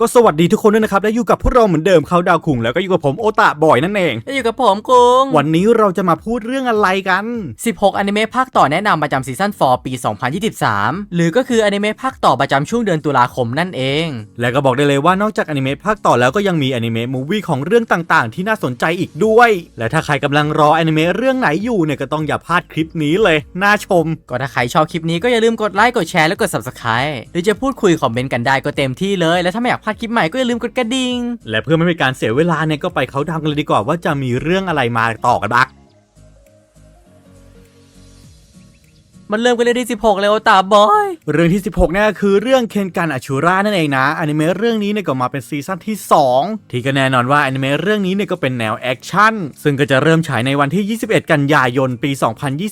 ก็สวัสดีทุกคนด้วยนะครับ และอยู่กับพวกเราเหมือนเดิมเขาดาวคุงแล้วก็อยู่กับผมโอตะบ่อยนั่นเอง อยู่กับผมกุงวันนี้เราจะมาพูดเรื่องอะไรกัน 16 อนิเมะภาคต่อแนะนำประจำซีซั่น4ปี 2023 หรือก็คืออนิเมะภาคต่อประจำช่วงเดือนตุลาคมนั่นเอง และก็บอกได้เลยว่านอกจากอนิเมะภาคต่อแล้วก็ยังมีอนิเมะมูวี่ของเรื่องต่างๆ ที่น่าสนใจอีกด้วย และถ้าใครกำลังรออนิเมะเรื่องไหนอยู่เนี่ยก็ต้องอย่าพลาดคลิปนี้เลยน่าชม ก็ถ้าใครชอบคลิปนี้ก็อย่าลืมกดไลค์กดแชร์และกด subscribe หรือจะพูดคุยคอมเมนต์กันได้ก็เต็มที่เลยและถ้าไม่อยากพลาดคลิปใหม่ก็อย่าลืมกดกระดิ่งและเพื่อไม่ให้การเสียเวลาเนี่ยก็ไปเขาดาวกันเลยดีกว่าว่าจะมีเรื่องอะไรมาต่อกันบ้าง มันเริ่มกันเลยที่ 16เลยโอตาบอย เรื่องที่ 16เนี่ยก็คือเรื่องเคนกันอชูรานั่นเองนะอนิเมะเรื่องนี้เนี่ยก็มาเป็นซีซั่นที่ 2 ที่ก็แน่นอนว่าอนิเมะเรื่องนี้เนี่ยก็เป็นแนวแอคชั่นซึ่งก็จะเริ่มฉายในวันที่ 21 กันยายนปี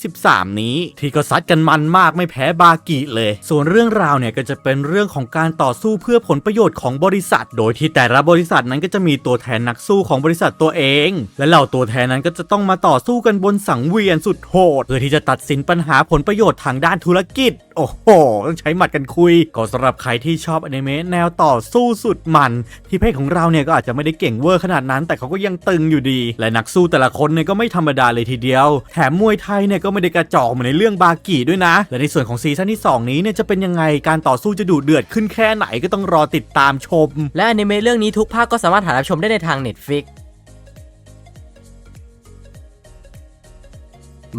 2023 นี้ ที่ก็ซัดกันมันมากไม่แพ้บากิเลย ส่วนเรื่องราวเนี่ยก็จะเป็นเรื่องของการต่อสู้เพื่อผลประโยชน์ของบริษัท โดยที่แต่ละบริษัทนั้นก็จะมีตัวแทนนักสู้ของบริษัทตัวเอง และเหล่าตัวแทนนั้นก็จะต้องมาต่อสู้กันบนสังเวียนสุดโหดเพื่อที่จะตัดสินปัญหาผลประโยชน์ทางด้านธุรกิจ โอ้โห ต้องใช้หมัดกันคุย ก็สำหรับใครที่ชอบอนิเมะแนวต่อสู้สุดมันที่เพศของเราเนี่ยก็อาจจะไม่ได้เก่งเวอร์ขนาดนั้น แต่เขาก็ยังตึงอยู่ดี และนักสู้แต่ละคนเนี่ยก็ไม่ธรรมดาเลยทีเดียว แถมมวยไทยเนี่ยก็ไม่ได้กระจอกเหมือนในเรื่องบากิด้วยนะ และในส่วนของซีซั่นที่ 2 นี้เนี่ยจะเป็นยังไงการต่อสู้จะดุเดือดขึ้นแค่ไหนก็ต้องรอติดตามชม และอนิเมะเรื่องนี้ทุกภาคก็สามารถหารับชมได้ในทาง Netflix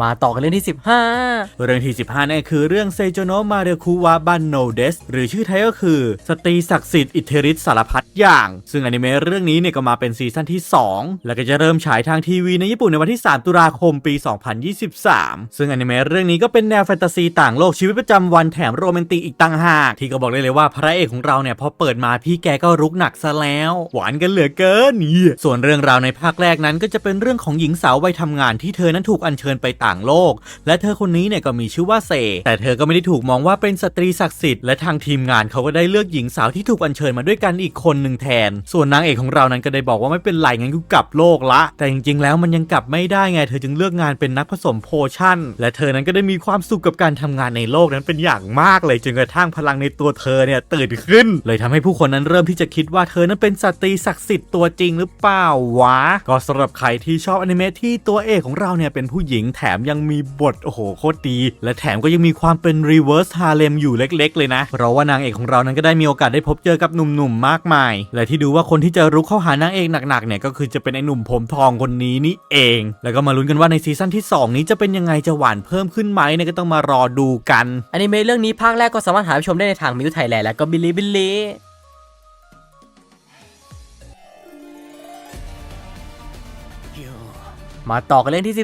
มาต่อกันเรื่องที่ 15 เรื่องที่ 15นั่นคือเรื่องเซโจโนะมาเรคุวะบันโนเดสหรือชื่อไทยก็คือ สตรีศักดิ์สิทธิ์อิทธิฤทธิ์สารพัดอย่าง ซึ่งอนิเมะเรื่องนี้เนี่ยก็มาเป็นซีซั่นที่ 2 แล้วก็จะเริ่มฉายทางทีวีในญี่ปุ่นในวันที่ 3 ตุลาคมปี 2023 ซึ่งอนิเมะเรื่องนี้ก็เป็นแนวแฟนตาซีต่างโลกชีวิตประจำวันแถมโรแมนติกอีกต่างหาก ที่ก็บอกได้เลยว่าพระเอกของเราเนี่ยพอเปิดมาพี่แกก็รุกหนักซะแล้ว หวานกันเหลือเกินนี่ส่วนเรื่องราวในภาคแรกนั้นก็จะเป็นเรื่องของหญิงสาววัยทำงานที่เธอนั้นถูกอัญเชิญไปตางโลก และเธอคนนี้เนี่ยก็มีชื่อว่าเซ แต่เธอก็ไม่ได้ถูกมองว่าเป็นสตรีศักดิ์สิทธิ์และทางทีมงานเขาก็ได้เลือกหญิงสาวที่ถูกอัญเชิญมาด้วยกันอีกคนหนึ่งแทน ส่วนนางเอกของเรานั้นก็ได้บอกว่าไม่เป็นไรงั้นกูกลับโลกละ แต่จริงๆ แล้วมันยังกลับไม่ได้ไง เธอจึงเลือกงานเป็นนักผสมโพชั่น และเธอนั้นก็ได้มีความสุขกับการทำงานในโลกนั้นเป็นอย่างมากเลยจนกระทั่งพลังในตัวเธอเนี่ยตื่นขึ้น เลยทำให้ผู้คนนั้นเริ่มที่จะคิดว่าเธอนั้นเป็นสตรีศักดิ์สิทธิ์ตัวจริงหรือเปล่าวะ ก็สำหรับใครที่ชอบอนิเมะที่ตัวเอกของเราเนี่ยเป็นผู้หญิงแถมยังมีบทโอ้โหโคตรดี และแถมก็ยังมีความเป็น reverse harem อยู่เล็ก ๆ เลยนะ เพราะว่านางเอกของเรานั้นก็ได้มีโอกาสได้พบเจอกับหนุ่มๆมากมาย และที่ดูว่าคนที่จะรุกเข้าหานางเอกหนักๆเนี่ยก็คือจะเป็นไอ้หนุ่มผมทองคนนี้นี่เอง แล้วก็มาลุ้นกันว่าในซีซั่นที่ 2 นี้จะเป็นยังไงจะหวานเพิ่มขึ้นไหมเนี่ยก็ต้องมารอดูกันอนิเมะเรื่องนี้ภาคแรกก็สามารถหาชมได้ในทางมิวไทยแลนด์และก็บิลลี่บิล มาต่อกันเรื่องที่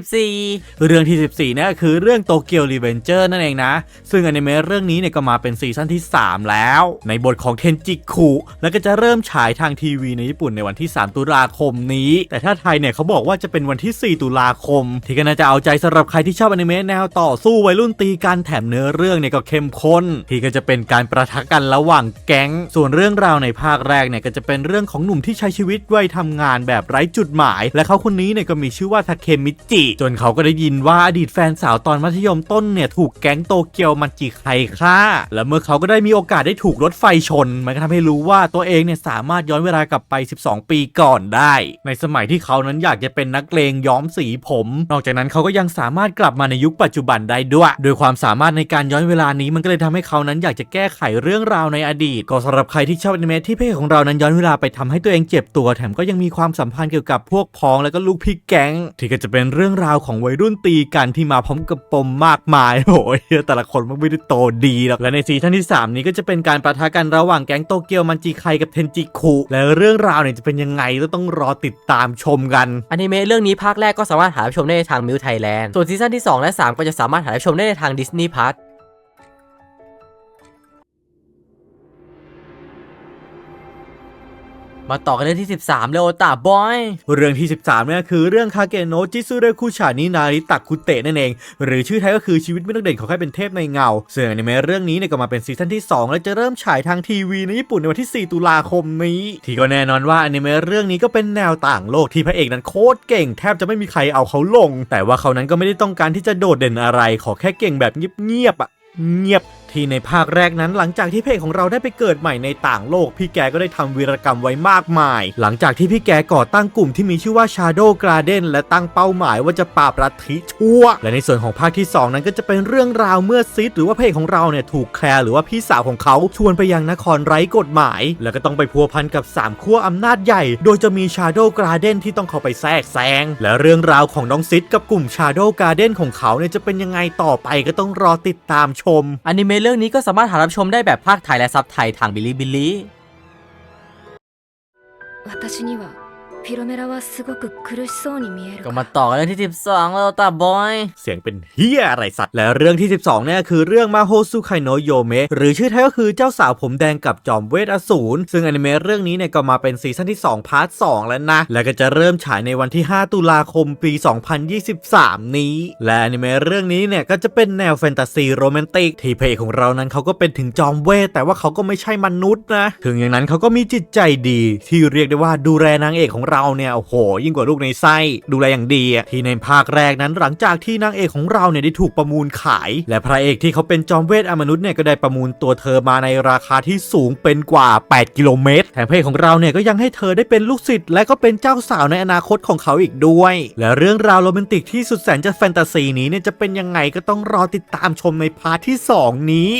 เรื่องที่ 14นี่ก็คือเรื่องโตเกียวรีเวนเจอร์นั่นเองนะ ซึ่งอนิเมะเรื่องนี้เนี่ยก็มาเป็นซีซั่นที่ 3 แล้ว ในบทของเคนจิคุแล้วก็จะเริ่มฉายทางทีวีในญี่ปุ่นในวันที่ 3 ตุลาคมนี้ แต่ถ้าไทยเนี่ยเขาบอกว่าจะเป็นวันที่ 4 ตุลาคม ที่ก็น่าจะเอาใจสำหรับใครที่ชอบอนิเมะแนวต่อสู้วัยรุ่นตีกันแถมเนื้อเรื่องเนี่ยก็เข้มข้น ที่ก็จะเป็นการประทะกันระหว่างแก๊ง ส่วนเรื่องราวในภาคแรกเนี่ยก็จะเป็นเรื่องของหนุ่มที่ใช้ชีวิตวัยทำงานแบบไร้จุดหมาย และเขาคนนี้เนี่ยก็มีชื่อว่าาเคมิจิ จนเขาก็ได้ยินว่าอดีตแฟนสาวตอนมัธยมต้นเนี่ยถูกแก๊งโตเกียวมันจิใคฆ่า และเมื่อเขาก็ได้มีโอกาสได้ถูกรถไฟชน มันก็ทำให้รู้ว่าตัวเองเนี่ยสามารถย้อนเวลากลับไป 12 ปีก่อนได้ ในสมัยที่เขานั้นอยากจะเป็นนักเลงย้อมสีผม นอกจากนั้นเขาก็ยังสามารถกลับมาในยุคปัจจุบันได้ด้วย โดยความสามารถในการย้อนเวลานี้มันก็เลยทำให้เขานั้นอยากจะแก้ไขเรื่องราวในอดีต ก็สำหรับใครที่ชอบอนิเมะที่เพศของเรานั้นย้อนเวลาไปทำให้ตัวเองเจ็บตัว แถมก็ยังมีความสัมพันธ์เกี่ยวกับพวกพ้องแล้วก็ลูกพี่แก๊งที่ก็จะเป็นเรื่องราวของวัยรุ่นตีกันที่มาพร้อมกับปมมากมายโอ้ยแต่ละคนมันไม่ได้โตดีหรอกและในซีซั่นที่ 3 นี้ก็จะเป็นการประทะกันระหว่างแก๊งโตเกียวมันจิไคกับเทนจิคุและเรื่องราวเนี่ยจะเป็นยังไงก็ต้องรอติดตามชมกันอนิเมะเรื่องนี้ภาคแรกก็สามารถหาชมได้ในทางมิวไทยแลนด์ส่วนซีซั่นที่ 2 และ 3 ก็จะสามารถหาชมได้ในทางดิสนีย์พาร์ท มาต่อกันเรื่องที่ 13 เลยโอตาบอย เรื่องที่ 13เนี่ยคือเรื่องคาเกโนะจิซุเรคุชานินาริตะคุเตะนั่นเอง หรือชื่อไทยก็คือชีวิตไม่ต้องเด่นของแค่เป็นเทพในเงาซึ่งอนิเมะเรื่องนี้เนี่ยก็มาเป็นซีซั่นที่ 2 และจะเริ่มฉายทางทีวีในญี่ปุ่นในวันที่ 4 ตุลาคมนี้ ที่ก็แน่นอนว่าอนิเมะเรื่องนี้ก็เป็นแนวต่างโลกที่พระเอกนั้นโคตรเก่ง แทบจะไม่มีใครเอาเขาลง แต่ว่าเขานั้นก็ไม่ได้ต้องการที่จะโดดเด่นอะไร ขอแค่เก่งแบบเงียบๆอะเงียบ ที่ในภาคแรกนั้นหลังจากที่เพจของเราได้ไปเกิดใหม่ในต่างโลก พี่แกก็ได้ทำวีรกรรมไว้มากมาย หลังจากที่พี่แกก่อตั้งกลุ่มที่มีชื่อว่า Shadow Garden และตั้งเป้าหมายว่าจะปราบลัทธิชั่ว และในส่วนของภาคที่ 2 นั้นก็จะเป็นเรื่องราวเมื่อซิดหรือว่าเพจของเราเนี่ยถูกแคลร์หรือว่าพี่สาวของเขาชวนไปยังนครไร้กฎหมาย แล้วก็ต้องไปพัวพันกับสามขั้วอำนาจใหญ่ โดยจะมี Shadow Garden ที่ต้องเข้าไปแทรกแซงและเรื่องราวของน้องซิดกับกลุ่ม Shadow Garden ของเขาเนี่ยจะเป็นยังไงต่อไปก็ต้องรอติดตามชมอนิเมะเรื่องนี้ก็สามารถหารับชมได้แบบภาคไทยและซับไทยทางบิลิบิลิ 私にはフィロメラはすごく苦しそうに見える ก็ か มาร ต่อกันเรื่องที่ 12 แล้วตาบอย เสียงเป็นเฮียอะไรสัตว์ และเรื่องที่ 12เนี่ยคือเรื่องมาโฮซุไคโนะโยเมะหรือชื่อไทยก็คือเจ้าสาวผมแดงกับจอมเวทอสูรซึ่งอนิเมะเรื่องนี้เนี่ยก็มาเป็นซีซั่นที่ 2 พาร์ท 2 แล้วนะ และก็จะเริ่มฉายในวันที่ 5 ตุลาคมปี 2023 นี้ และอนิเมะเรื่องนี้เนี่ยก็จะเป็นแนวแฟนตาซีโรแมนติก ที่เพลของเรานั้นเขาก็เป็นถึงจอมเวท แต่ว่าเขาก็ไม่ใช่มนุษย์นะ ถึงอย่างนั้นเขาก็มีจิตใจดี ที่เรียกได้ว่าดูแลนางเอกของ เราเนี่ยโอ้โห ยิ่งกว่าลูกในไส้ดูแลอย่างดีอะที่ในภาคแรกนั้นหลังจากที่นางเอกของเราเนี่ยได้ถูกประมูลขาย และพระเอกที่เขาเป็นจอมเวทอมนุษย์เนี่ยก็ได้ประมูลตัวเธอมาในราคาที่สูงเป็นกว่า 8 กิโลเมตรแถมพระเอกของเราเนี่ยก็ยังให้เธอได้เป็นลูกศิษย์และก็เป็นเจ้าสาวในอนาคตของเขาอีกด้วย และเรื่องราวโรแมนติกที่สุดแสนจะแฟนตาซีนี้เนี่ยจะเป็นยังไงก็ต้องรอติดตามชมในพาร์ทที่ 2 นี้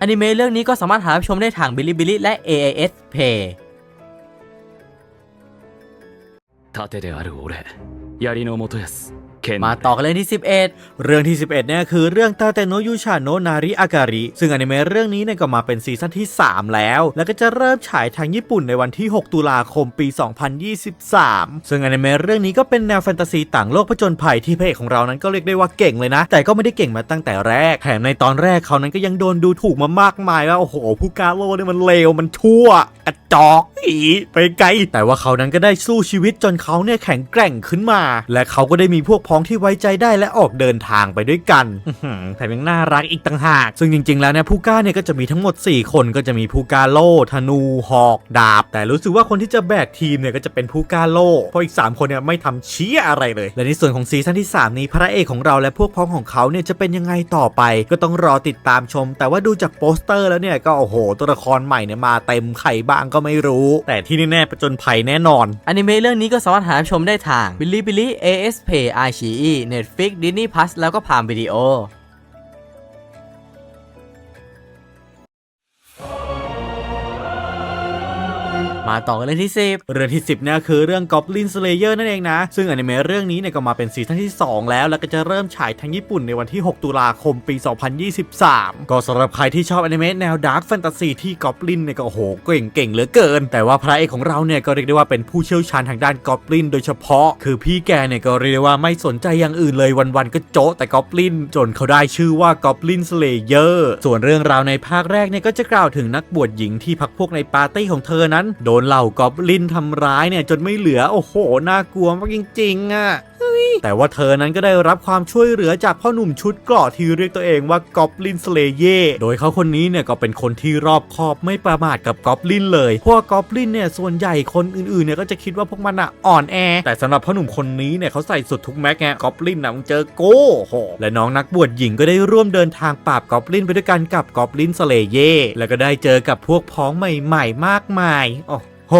อนิเมะเรื่องนี้ก็สามารถหาชมได้ทางบิลิบิลิและ AIS Pay 盾である俺槍の元康剣 มาต่อกันเรื่องที่ 11 เรื่องที่ 11เนี่ยคือเรื่องตาเตโนยูชาโนนาริอาการิซึ่งอนิเมะเรื่องนี้เนี่ยก็มาเป็นซีซั่นที่ 3 แล้ว แล้วก็จะเริ่มฉายทางญี่ปุ่นในวันที่ 6 ตุลาคมปี 2023 ซึ่งอนิเมะเรื่องนี้ก็เป็นแนวแฟนตาซีต่างโลกผจญภัยที่พระเอกของเรานั้นก็เรียกได้ว่าเก่งเลยนะ แต่ก็ไม่ได้เก่งมาตั้งแต่แรก แถมในตอนแรกเขานั้นก็ยังโดนดูถูกมามากมายว่าโอ้โหผู้กาโลเนี่ยมันเลวมันชั่วกระ จอกอีไปไกล แต่ว่าเขานั้นก็ได้สู้ชีวิตจนเขาเนี่ยแข็งแกร่งขึ้นมา และเขาก็ได้มีพวกพ้องที่ไว้ใจได้และออกเดินทางไปด้วยกันแถมยังน่ารักอีกต่างหาก ซึ่งจริง ๆ แล้วเนี่ยผู้กล้าเนี่ยก็จะมีทั้งหมด 4 คนก็จะมีผู้กล้าโลธนูหอกดาบ แต่รู้สึกว่าคนที่จะแบกทีมเนี่ยก็จะเป็นผู้กล้าโลเพราะอีก 3 คนเนี่ยไม่ทำเชี้ยอะไรเลย และในส่วนของซีซั่นที่ 3 นี้พระเอกของเราและพวกพ้องของเขาเนี่ยจะเป็นยังไงต่อไป ก็ต้องรอติดตามชม แต่ว่าดูจากโปสเตอร์แล้วเนี่ยก็โอ้โหตัวละครใหม่เนี่ยมาเต็มใครบ้างก็ไม่รู้ แต่ที่แน่ๆประจนภัยแน่นอนอนิเมะเรื่องนี้ก็สามารถหาชมได้ทางบิลิบิลิ A S P I C E Netflix Disney Plus แล้วก็พามวิดีโอ มาต่อกันเรื่องที่ 10 เรื่องที่ 10เนี่ยคือเรื่อง Goblin Slayer นั่นเองนะ ซึ่งอนิเมะเรื่องนี้เนี่ยก็มาเป็นซีซั่นที่ 2 แล้ว แล้วก็จะเริ่มฉายทางญี่ปุ่นในวันที่ 6 ตุลาคมปี 2023 ก็สำหรับใครที่ชอบอนิเมะแนวดาร์ f แฟนตาซีที่ Goblin เนี่ยก็โอ้โหเก่งเก่งเหลือเกิน แต่ว่าพระเอกของเราเนี่ยก็เรียกได้ว่าเป็นผู้เชี่ยวชาญทางด้าน Goblin โดยเฉพาะ คือพี่แกเนี่ยก็เรียกได้ว่าไม่สนใจอย่างอื่นเลยวันๆก็โจ๊ะแต่ Goblin จนเขาได้ชื่อว่า Goblin Slayer ส่วนเรื่องราวในภาคแรกเนี่ยก็จะกล่าวถึงนักบวชหญิงที่พักพวกในปาร์ตี้ของเธอนั้นโดนเหล่ากอบลินทำร้ายเนี่ยจนไม่เหลือโอ้โหน่ากลัวมากจริงๆอะแต่ว่าเธอนั้นก็ได้รับความช่วยเหลือจากพ่อหนุ่มชุดเกราะที่เรียกตัวเองว่ากอบลินสเลเยโดยเขาคนนี้เนี่ยก็เป็นคนที่รอบคอบไม่ประมาทกับกอบลินเลย พว่ากอบลินเนี่ยส่วนใหญ่คนอื่นๆเนี่ยก็จะคิดว่าพวกมันอะอ่อนแอ แต่สำหรับพ่อหนุ่มคนนี้เนี่ยเขาใส่สุดทุกแม็กไงกอบลินนะมึงเจอโก้โหและน้องนักบวชหญิงก็ได้ร่วมเดินทางปราบกอบลินไปด้วยกันกับกอบลินสเลเยแล้วก็ได้เจอกับพวกพ้องใหม่ ๆ มากมายโอ้ โห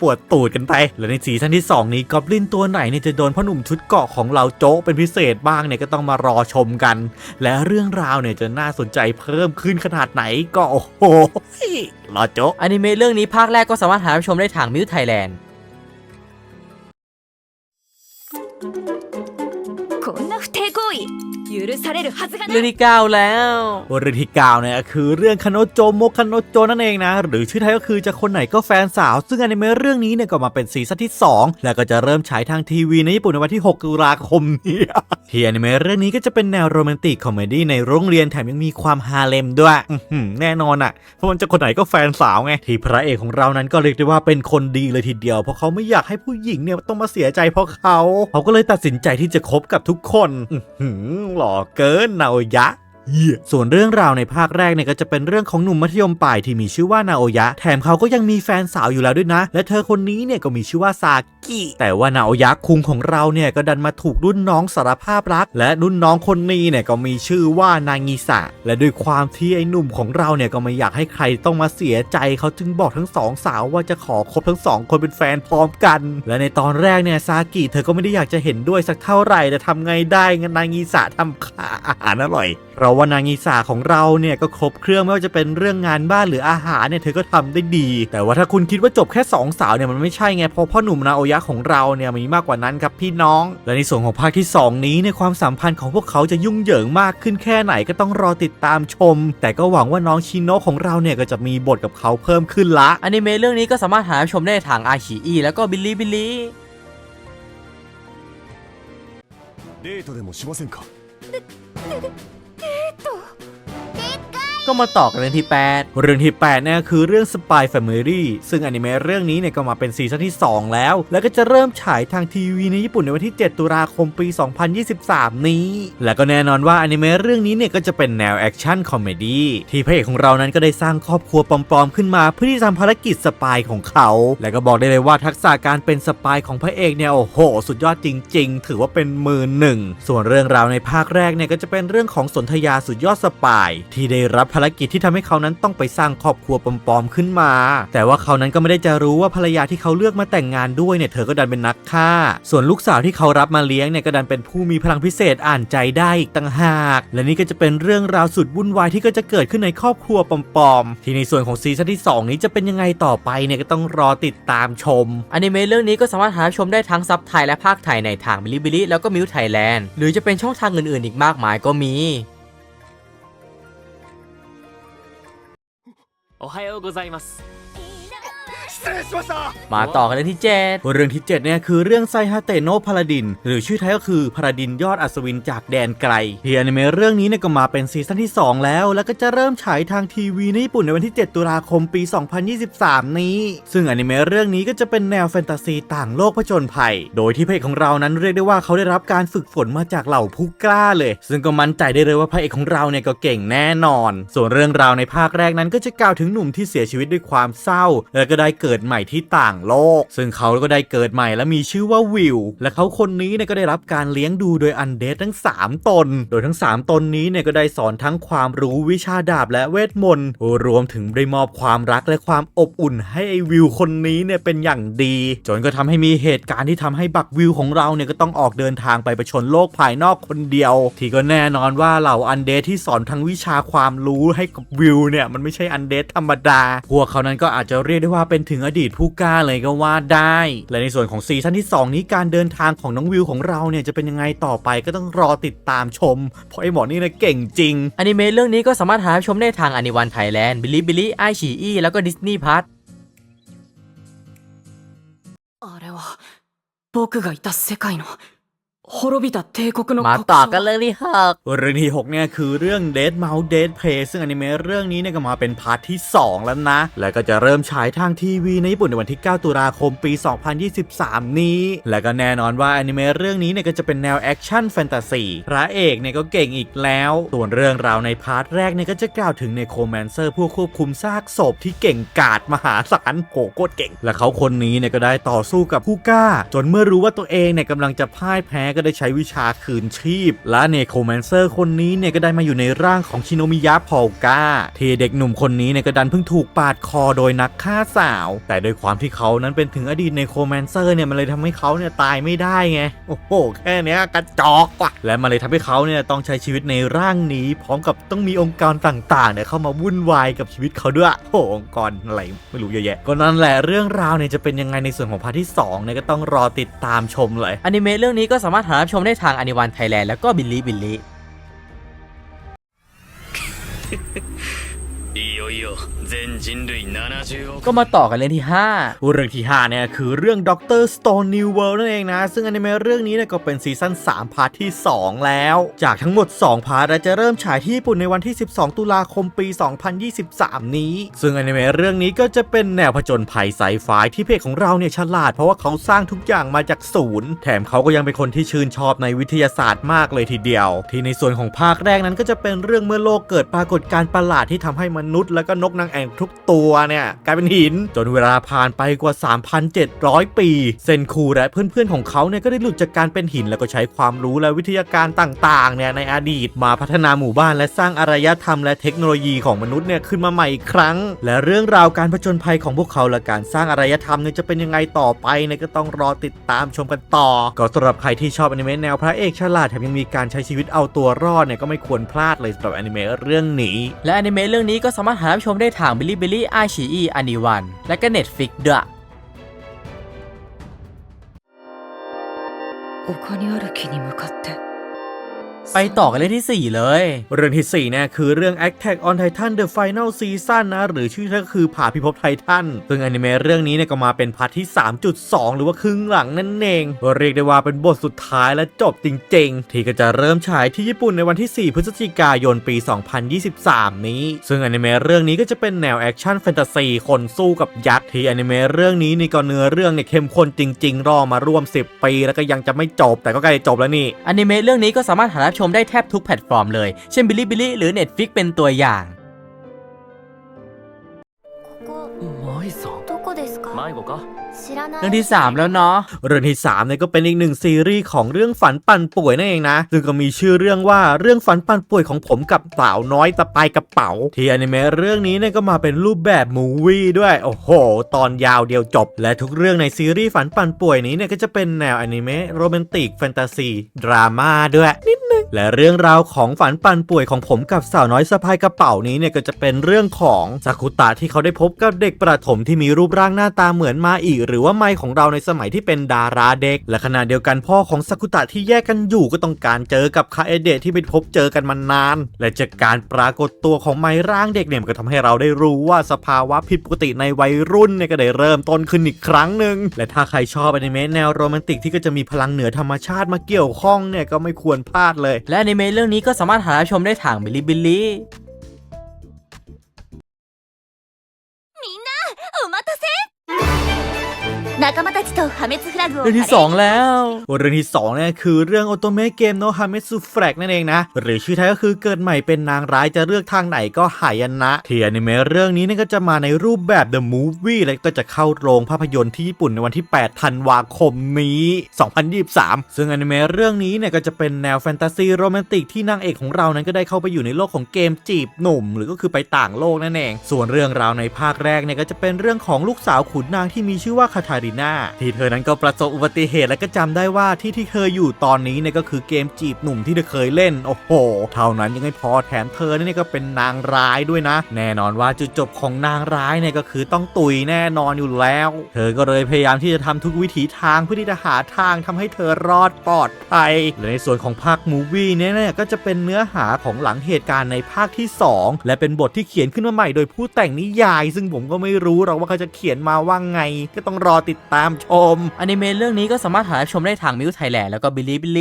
ปวดตูดกันไป และในซีซั่นที่ 2 นี้กอบลินตัวไหนเนี่ยจะโดนพ่อหนุ่มชุดเกาะของเราโจ๊กเป็นพิเศษบ้างเนี่ยก็ต้องมารอชมกัน และเรื่องราวเนี่ยจะน่าสนใจเพิ่มขึ้นขนาดไหนก็โอ้โหรอโจ๊กอนิเมะเรื่องนี้ภาคแรกก็สามารถหาชมได้ทางมิวไทยแลนด์ 許されるはずがな เรื่อย งที่ 9 แล้ว เรื่องที่เก้าเนี่ยคือเรื่องคาโนโจโมคาโนโจนั่นเองนะ หรือชื่อไทยก็คือจะคนไหนก็แฟนสาว ซึ่งอนิเมะเรื่องนี้เนี่ยก็มาเป็นซีซั่นที่ 2 แล้วก็จะเริ่มฉายทางทีวีในญี่ปุ่นในวันที่ 6 ตุลาคมนี้ ที่อนิเมะเรื่องนี้ก็จะเป็นแนวโรแมนติกคอมเมดี้ในโรงเรียนแถมยังมีความฮาเลมด้วยอื้อหือแน่นอนอ่ะ เพราะมันจะคนไหนก็แฟนสาวไง ที่พระเอกของเรานั้นก็เรียกได้ว่าเป็นคนดีเลยทีเดียว เพราะเขาไม่อยากให้ผู้หญิงเนี่ยต้องมาเสียใจเพราะเขา เขาก็เลยตัดสินใจที่จะคบกับทุกคน อื้อหื อหล่อ เกินเนายะเหี้ยส่วนเรื่องราวในภาคแรกเนี่ยก็จะเป็นเรื่องของหนุ่มมัธยมปลายที่มีชื่อว่านาโอยะ แถมเขาก็ยังมีแฟนสาวอยู่แล้วด้วยนะ และเธอคนนี้เนี่ยก็มีชื่อว่าซากิแต่ว่านาโอยะคุงของเราเนี่ยก็ดันมาถูกรุ่นน้องสารภาพรัก และรุ่นน้องคนนี้เนี่ยก็มีชื่อว่านางิสะและด้วยความที่ไอ้หนุ่มของเราเนี่ยก็ไม่อยากให้ใครต้องมาเสียใจเขาจึงบอกทั้งสองสาวว่าจะขอคบทั้งสองคนเป็นแฟนพร้อมกัน และในตอนแรกเนี่ยซากิเธอก็ไม่ได้อยากจะเห็นด้วยสักเท่าไหร่แต่ทำไงได้งั้นนางิสะทำขาอาหารอร่อยเราว่านางอีสาของเราเนี่ยก็ครบเครื่องไม่ว่าจะเป็นเรื่องงานบ้านหรืออาหารเนี่ยเธอก็ทำได้ดี แต่ว่าถ้าคุณคิดว่าจบแค่สองสาวเนี่ยมันไม่ใช่ไงเพราะพ่อหนุ่มนาโอยะของเราเนี่ยมีมากกว่านั้นครับพี่น้อง และในส่วนของภาคที่ 2 นี้ในยความสัมพันธ์ของพวกเขาจะยุ่งเหยิงมากขึ้นแค่ไหนก็ต้องรอติดตามชม แต่ก็หวังว่าน้องชิโนะของเราเนี่ยก็จะมีบทกับเขาเพิ่มขึ้นละ อนิเมะเรื่องนี้ก็สามารถหาชมได้ทางอาชีอีแล้วก็บิลลี่บิลลี่ デートでもしませんか ーと ก็มาต่อกันเรื่องที่ 8 เรื่องที่8เนี่ยคือเรื่อง Spy Family ซึ่งอนิเมะเรื่องนี้เนี่ยก็มาเป็นซีซั่นที่ 2 แล้ว แล้วก็จะเริ่มฉายทางทีวีในญี่ปุ่นในวันที่ 7 ตุลาคมปี 2023 นี้ และก็แน่นอนว่าอนิเมะเรื่องนี้เนี่ยก็จะเป็นแนวแอคชั่นคอมเมดี้ที่พระเอกของเรานั้นก็ได้สร้างครอบครัวปลอมๆขึ้นมา เพื่อที่จะทำภารกิจสปายของเขา และก็บอกได้เลยว่าทักษะการเป็นสปายของพระเอกเนี่ยโอ้โห สุดยอดจริง ๆ ถือว่าเป็นมือหนึ่งส่วนเรื่องราวในภาคแรกเนี่ยก็จะเป็นเรื่องของสนธยาสุดยอดสปายที่ได้รับภารกิจที่ทำให้เขานั้นต้องไปสร้างครอบครัวปลอมๆขึ้นมา แต่ว่าเขานั้นก็ไม่ได้จะรู้ว่าภรรยาที่เขาเลือกมาแต่งงานด้วยเนี่ยเธอก็ดันเป็นนักฆ่า ส่วนลูกสาวที่เขารับมาเลี้ยงเนี่ยก็ดันเป็นผู้มีพลังพิเศษอ่านใจได้อีกต่างหาก และนี่ก็จะเป็นเรื่องราวสุดวุ่นวายที่ก็จะเกิดขึ้นในครอบครัวปลอมๆที่ในส่วนของซีซั่นที่สองนี้จะเป็นยังไงต่อไปเนี่ยก็ต้องรอติดตามชมอนิเมะเรื่องนี้ก็สามารถหาชมได้ทั้งซับไทยและภาคไทยในทางบิลลี่บิลลี่แล้วก็มิวไทยแลนด์หรือจะเป็นช่องทางอื่นๆ อีกมากมายก็มี おはようございます。 มาต่อกันเรื่องที่ 7 เรื่องที่ 7 เนี่ยคือเรื่องไซฮาเตโนพาลาดิน หรือชื่อไทยก็คือพาลาดินยอดอัศวินจากแดนไกลที่อนิเมะเรื่องนี้เนี่ยก็มาเป็นซีซั่นที่ 2 แล้ว แล้วก็จะเริ่มฉายทางทีวีในญี่ปุ่นในวันที่ 7 ตุลาคมปี 2023 นี้ ซึ่งอนิเมะเรื่องนี้ก็จะเป็นแนวแฟนตาซีต่างโลกผจญภัย โดยที่พระเอกของเรานั้นเรียกได้ว่าเขาได้รับการฝึกฝนมาจากเหล่าผู้กล้าเลย ซึ่งก็มั่นใจได้เลยว่าพระเอกของเราเนี่ยก็เก่งแน่นอน ส่วนเรื่องราวในภาคแรกนั้นก็จะกล่าวถึงหนุ่มที่เสียชีวิตด้วยความเศร้า แล้วก็ได้เกิดิดใหม่ที่ต่างโลก ซึ่งเขาก็ได้เกิดใหม่และมีชื่อว่าวิว และเขาคนนี้เนี่ยก็ได้รับการเลี้ยงดูโดยอันเดสทั้ง 3 ตน โดยทั้ง 3 ตนนี้เนี่ยก็ได้สอนทั้งความรู้วิชาดาบและเวทมนต์รวมถึงได้มอบความรักและความอบอุ่นให้ไอ้วิวคนนี้เนี่ยเป็นอย่างดี จนก็ทำให้มีเหตุการณ์ที่ทำให้บักวิวของเราเนี่ยก็ต้องออกเดินทางไปประชนโลกภายนอกคนเดียว ที่ก็แน่นอนว่าเหล่าอันเดสที่สอนทั้งวิชาความรู้ให้กับวิวเนี่ยมันไม่ใช่อันเดสธรรมดา พวกเขานั้นก็อาจจะเรียกได้ว่าเป็นถึงอดีตผู้กล้าเลยก็ว่าได้ และในส่วนของซีซั่นที่ 2 นี้การเดินทางของน้องวิวของเราเนี่ยจะเป็นยังไงต่อไปก็ต้องรอติดตามชม เพราะไอ้หมอนี่นะเก่งจริง อนิเมะเรื่องนี้ก็สามารถหาชมได้ทางอนิวันไทยแลนด์บิลลี่บิลลี่ไอชีอีแล้วก็ดิสนีย์พัท あれは僕がいた世界の 滅びた帝国の มา 国 ต่อ 章 กันเรื่องที่หก เรื่องที่ 6 เนี่ยคือเรื่อง Dead Mouse Dead Play ซึ่งอนิเมะเรื่องนี้เนี่ยก็มาเป็นพาร์ทที่ 2 แล้วนะ แล้วก็จะเริ่มฉายทางทีวีในญี่ปุ่นในวันที่ 9 ตุลาคมปี 2023 นี้ และก็แน่นอนว่าอนิเมะเรื่องนี้เนี่ยก็จะเป็นแนวแอคชั่นแฟนตาซีพระเอกเนี่ยก็เก่งอีกแล้ว ส่วนเรื่องราวในพาร์ทแรกเนี่ยก็จะกล่าวถึงในโคแมนเซอร์ผู้ควบคุมซากศพที่เก่งกาจมหาศาลโหโคตรเก่ง และเขาคนนี้เนี่ยก็ได้ต่อสู้กับผู้กล้า จนเมื่อรู้ว่าตัวเองเนี่ยกำลังจะพ่ายแพ้ก็ ได้ใช้วิชาคืนชีพ และเนโครแมนเซอร์คนนี้เนี่ยก็ได้มาอยู่ในร่างของชิโนมิยะพอลกาเทเด็กหนุ่มคนนี้เนี่ยก็ดันเพิ่งถูกปาดคอโดยนักฆ่าสาว แต่โดยความที่เขานั้นเป็นถึงอดีตเนโครแมนเซอร์เนี่ยมันเลยทำให้เขาเนี่ยตายไม่ได้ไงโอ้โหแค่เนี้ยกระจอกว่ะและมันเลยทำให้เขาเนี่ยต้องใช้ชีวิตในร่างนี้ พร้อมกับต้องมีองค์กรต่างๆเนี่ยเข้ามาวุ่นวายกับชีวิตเขาด้วยโอ้โหองค์กรอะไรไม่รู้เยอะแยะก็นั่นแหละเรื่องราวเนี่ยจะเป็นยังไงในส่วนของพาร์ทที่สองเนี่ยก็ต้องรอติดตามชมเลยอนิเมะเรื่องนี้ก็สามารถหาชมได้ทางอนิวันไทยแลนด์แล้วก็บิลลี่บิลลี่ いよい いよ全人類70億 ก็มาต่อกันเรื่องที่เรื่องที่ 5 เนี่ยคือเรื่อง Doctor Stone New World นั่นเองนะ ซึ่งอนิเมะเรื่องนี้เนี่ยก็เป็นซีซั่น3พาร์ทที่ 2 แล้ว จากทั้งหมด 2 พาร์ทและจะเริ่มฉายที่ญี่ปุ่นในวันที่ 12 ตุลาคมปี 2023 นี้ ซึ่งอนิเมะเรื่องนี้ก็จะเป็นแนวผจญภัยไซไฟที่เพจของเราเนี่ยฉลาดเพราะว่าเขาสร้างทุกอย่างมาจากศูนย์ แถมเขาก็ยังเป็นคนที่ชื่นชอบในวิทยาศาสตร์มากเลยทีเดียว ที่ในส่วนของภาคแรกนั้นก็จะเป็นเรื่องเมื่อโลกเกิดปรากฏการณ์ประหลาดที่ทำให้มนุษย์และก็นกนางแอ่นทุกตัวเนี่ยกลายเป็นหิน จนเวลาผ่านไปกว่า 3,700 ปี เซนคูและเพื่อนๆของเขาเนี่ยก็ได้หลุดจากการเป็นหินแล้วก็ใช้ความรู้และวิทยาการต่างๆเนี่ยในอดีตมาพัฒนาหมู่บ้านและสร้างอารยธรรมและเทคโนโลยีของมนุษย์เนี่ยขึ้นมาใหม่อีกครั้ง และเรื่องราวการผจญภัยของพวกเขาและการสร้างอารยธรรมเนี่ยจะเป็นยังไงต่อไปเนี่ยก็ต้องรอติดตามชมกันต่อ ก็สำหรับใครที่ชอบอนิเมะแนวพระเอกฉลาดแถมยังมีการใช้ชีวิตเอาตัวรอดเนี่ยก็ไม่ควรพลาดเลยสำหรับอนิเมะเรื่องนี้ และอนิเมะเรื่องนี้ก็สามารถหาชมได้ทางบิลลี่บิลลี่ไอชีอีอันนีวันและก็เน็ตฟิกด้วย 丘にある木に向かって ไปต่อกันเรื่องที่ 4 เลย เรื่องที่ 4 เนี่ยคือเรื่อง Attack on Titan The Final Season นะ หรือชื่อก็คือผ่าพิภพไททันซึ่งอนิเมะเรื่องนี้เนี่ยก็มาเป็นพาร์ทที่ 3.2 หรือว่าครึ่งหลังนั่นเองเรียกได้ว่าเป็นบทสุดท้ายและจบจริง ๆ ที่ก็จะเริ่มฉายที่ญี่ปุ่นในวันที่ 4 พฤศจิกายนปี 2023 นี้ ซึ่งอนิเมะเรื่องนี้ก็จะเป็นแนวแอคชั่นแฟนตาซีคนสู้กับยักษ์ที่อนิเมะเรื่องนี้นี่ก็เนื้อเรื่องเนี่ยเข้มข้นจริง ๆ รอมาร่วม 10 ปีแล้วก็ยังจะไม่จบแต่ก็ใกล้จะจบแล้วนี่อนิเมะเรื่องนี้ก็สามารถหารับชมได้แทบทุกแพลตฟอร์มเลย เช่นบิลลี่บิลลี่หรือ Netflix เป็นตัวอย่าง こ舞さんこどこですか迷子か知らない เรื่องที่ 3 แล้วเนาะเรื่องที่3เนี่ยก็เป็นอีกหนึ่งซีรีส์ของเรื่องฝันปั่นป่วยนั่นเองนะซึ่งก็มีชื่อเรื่องว่าเรื่องฝันปั่นป่วยของผมกับสาวน้อยสปายกระเป๋า ที่อนิเมะเรื่องนี้เนี่ยก็มาเป็นรูปแบบมูวี่ด้วยโอ้โห ตอนยาวเดียวจบ และทุกเรื่องในซีรีส์ฝันปั่นป่วยนี้เนี่ยก็จะเป็นแนวอนิเมะโรแมนติกแฟนตาซีดราม่าด้วยนิดนึงและเรื่องราวของฝันปั่นป่วยของผมกับสาวน้อยสะพายกระเป๋านี้เนี่ยก็จะเป็นเรื่องของซากุตะที่เขาได้พบกับเด็กประถมที่มีรูปร่างหน้าตาเหมือนมาอีหรือว่าไมของเราในสมัยที่เป็นดาราเด็ก และขณะเดียวกันพ่อของซากุตะที่แยกกันอยู่ก็ต้องการเจอกับคาเอเดะที่ไม่พบเจอกันมานาน และจากการปรากฏตัวของไมร่างเด็กเนี่ยมันก็ทำให้เราได้รู้ว่าสภาวะผิดปกติในวัยรุ่นเนี่ยก็ได้เริ่มต้นขึ้นอีกครั้งหนึ่งและถ้าใครชอบอนิเมะแนวโรแมนติกที่ก็จะมีพลังเหนือธรรมชาติมาเกี่ยวข้องเนี่ยก็ไม่ควรพลาดเลย และอนิเมะเรื่องนี้ก็สามารถหารับชมได้ทางบิลลี่บิล 破滅フラグを เรื่องที่ 2 แล้ว เรื่องที่2เนี่ยคือเรื่องโอโตเมะเกมโนฮาเมสุแฟรกนั่นเองนะ หรือชื่อไทยก็คือเกิดใหม่เป็นนางร้ายจะเลือกทางไหนก็หายนะ ที่อนิเมะเรื่องนี้เนี่ยก็จะมาในรูปแบบ The Movie และก็จะเข้าโรงภาพยนตร์ที่ญี่ปุ่นในวันที่ 8 ธันวาคมนี้ 2023 ซึ่งอนิเมะเรื่องนี้เนี่ยก็จะเป็นแนวแฟนตาซีโรแมนติกที่นางเอกของเรานั้นก็ได้เข้าไปอยู่ในโลกของเกมจีบหนุ่ม หรือก็คือไปต่างโลกนั่นเอง ส่วนเรื่องราวในภาคแรกเนี่ยก็จะเป็นเรื่องของลูกสาวขุนนางที่มีชื่อว่าคาทาริน่าที่เธอ นั้นก็ประสบอุบัติเหตุและก็จำได้ว่าที่ที่เธออยู่ตอนนี้เนี่ยก็คือเกมจีบหนุ่มที่เธอเคยเล่น โอ้โห เท่านั้นยังไม่พอแถมเธอเนี่ยก็เป็นนางร้ายด้วยนะ แน่นอนว่าจุดจบของนางร้ายเนี่ยก็คือต้องตุยแน่นอนอยู่แล้ว เธอก็เลยพยายามที่จะทำทุกวิถีทางเพื่อที่จะหาทางทำให้เธอรอดปลอดภัยและในส่วนของภาคมูวี่เนี่ยเนี่ยก็จะเป็นเนื้อหาของหลังเหตุการณ์ในภาคที่ 2 และเป็นบทที่เขียนขึ้นมาใหม่โดยผู้แต่งนิยาย ซึ่งผมก็ไม่รู้หรอกว่าเขาจะเขียนมาว่าไง ก็ต้องรอติดตามชมอนิเมะเรื่องนี้ก็สามารถหาชมได้ทางมิวไทยแลนด์แล้วก็บิลลี่บิล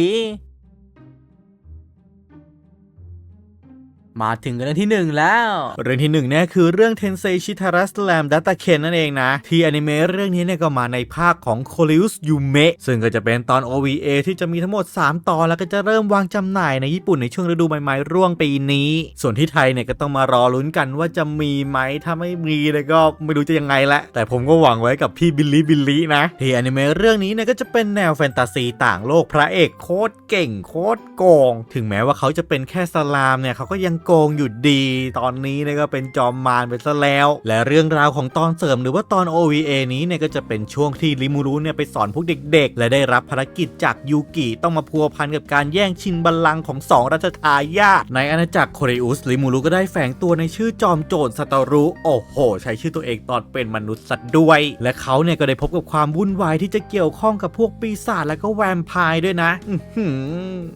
มาถึงเรื่องที่ 1 แล้ว เรื่องที่หนึ่งเนี่ยคือเรื่อง Tensei Chitara Slam Data Ken นั่นเองนะ ที่อนิเมะเรื่องนี้เนี่ยก็มาในภาคของ c o l i u s Yume ซึ่งก็จะเป็นตอน OVA ที่จะมีทั้งหมด 3 ตอน แล้วก็จะเริ่มวางจำหน่ายในญี่ปุ่นในช่วงฤดูใบไม้ร่วงปีนี้ ส่วนที่ไทยเนี่ยก็ต้องมารอลุ้นกันว่าจะมีไหมถ้าไม่มีเนี่ยก็ไม่รู้จะยังไงละแต่ผมก็หวังไว้กับพี่บิลลี่บิลลี่นะที่อนิเมะเรื่องนี้เนี่ยก็จะเป็นแนวแฟนตาซีต่างโลกพระเอกโคตรเก่งโคตรโกง ถึงแม้ว่าเขาจะเป็นแค่สลามเนี่ยเขาก็ยังโกงอยู่ดี ตอนนี้เนี่ยก็เป็นจอมมารไปซะแล้ว และเรื่องราวของตอนเสริมหรือว่าตอน OVA นี้เนี่ยก็จะเป็นช่วงที่ริมูรุเนี่ยไปสอนพวกเด็ก ๆ และได้รับภารกิจจากยูกิต้องมาพัวพันกับการแย่งชิงบัลลังก์ของสองรัชทายาทในอาณาจักรโคเรอุสริมูรุก็ได้แฝงตัวในชื่อจอมโจรสตารุโอ้โห ใช้ชื่อตัวเองตอนเป็นมนุษย์สัตว์ด้วย และเขาเนี่ยก็ได้พบกับความวุ่นวายที่จะเกี่ยวข้องกับพวกปีศาจและก็แวมไพร์ด้วยนะ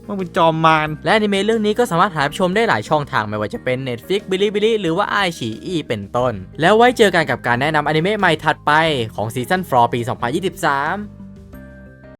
มันเป็นจอมมารและอนิเมะเรื่องนี้ก็สามารถหาชมได้หลายช่องททางไม่ว่าจะเป็น Netflix b i l i b i l i หรือว่าไอฉีอีเป็นต้น แล้วไว้เจอกันกับการแนะนำอนิเมะใหม่ถัดไปของซีซั่น4ปี 2023